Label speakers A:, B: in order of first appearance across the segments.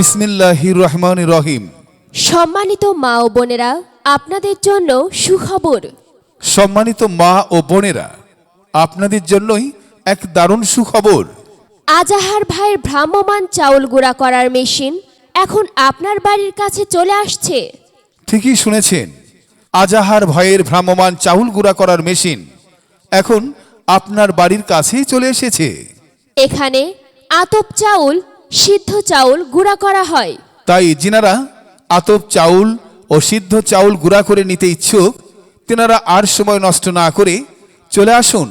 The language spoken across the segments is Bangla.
A: বিসমিল্লাহির রহমান রহিম।
B: সম্মানিত মা ও বোনেরা আপনাদের জন্য সুখবর।
A: সম্মানিত মা ও বোনেরা আপনাদের জন্যই এক দারুণ সুখবর।
B: আজাহার ভাইয়ের ভ্রাম্যমান চাউল গুঁড়া করার মেশিন এখন আপনার বাড়ির কাছে চলে আসছে।
A: ঠিকই শুনেছেন আজাহার ভাইয়ের ভ্রাম্যমান চাউল গুঁড়া করার মেশিন এখন আপনার বাড়ির কাছেই চলে এসেছে।
B: এখানে আতপ চাউল সিদ্ধ চাউল গুঁড়া করা হয়।
A: তাই যিনারা আতপ চাউল ও সিদ্ধ চাউল গুঁড়া করে নিতে ইচ্ছুক তেনারা আর সময় নষ্ট না করে চলে আসুন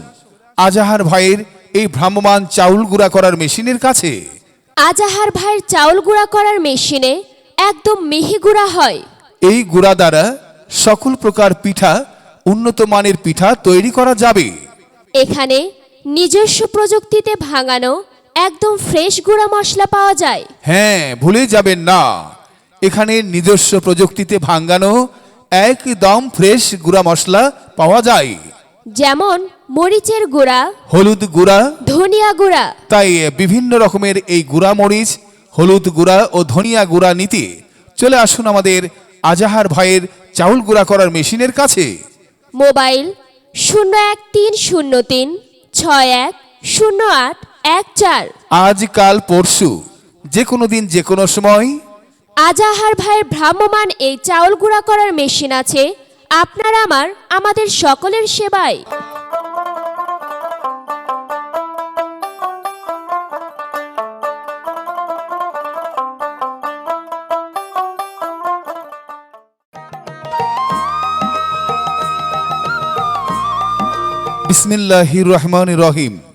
A: আজাহার ভাইয়ের এই ভ্রাম্যমান চাউল গুঁড়া করার মেশিনের কাছে।
B: আজাহার ভাইয়ের চাউল গুঁড়া করার মেশিনে একদম মিহি গুঁড়া হয়।
A: এই গুঁড়া দ্বারা সকল প্রকার পিঠা উন্নত মানের পিঠা তৈরি করা যাবে।
B: এখানে নিজস্ব প্রযুক্তিতে ভাঙানো একদম ফ্রেশ গুঁড়া মশলা পাওয়া যায়।
A: হ্যাঁ ভুলে যাবেন না। এখানে নিজস্ব প্রযুক্তিতে ভাঙ্গানো একদম ফ্রেশ গুঁড়া মশলা পাওয়া যায়।
B: যেমন মরিচের গুঁড়া
A: হলুদ গুঁড়া
B: ধনিয়া গুঁড়া।
A: তাই বিভিন্ন রকমের এই গুঁড়া মরিচ হলুদ গুঁড়া ও ধনিয়া গুঁড়া নিতে চলে আসুন আমাদের আজাহার ভাইয়ের চাউল গুঁড়া করার মেশিনের কাছে।
B: মোবাইল শূন্য এক তিন শূন্য তিন ছয় এক শূন্য আট এক চার।
A: আজ কাল পরশু যে কোনো দিন যে কোনো সময়।
B: আজাহার ভাইয়ের ভ্রাম্যমান এই চাউল গুঁড়া করার মেশিন আছে। আপনার আমার আমাদের সকলের সেবায়।
A: বিসমিল্লাহির রহমান রহিম।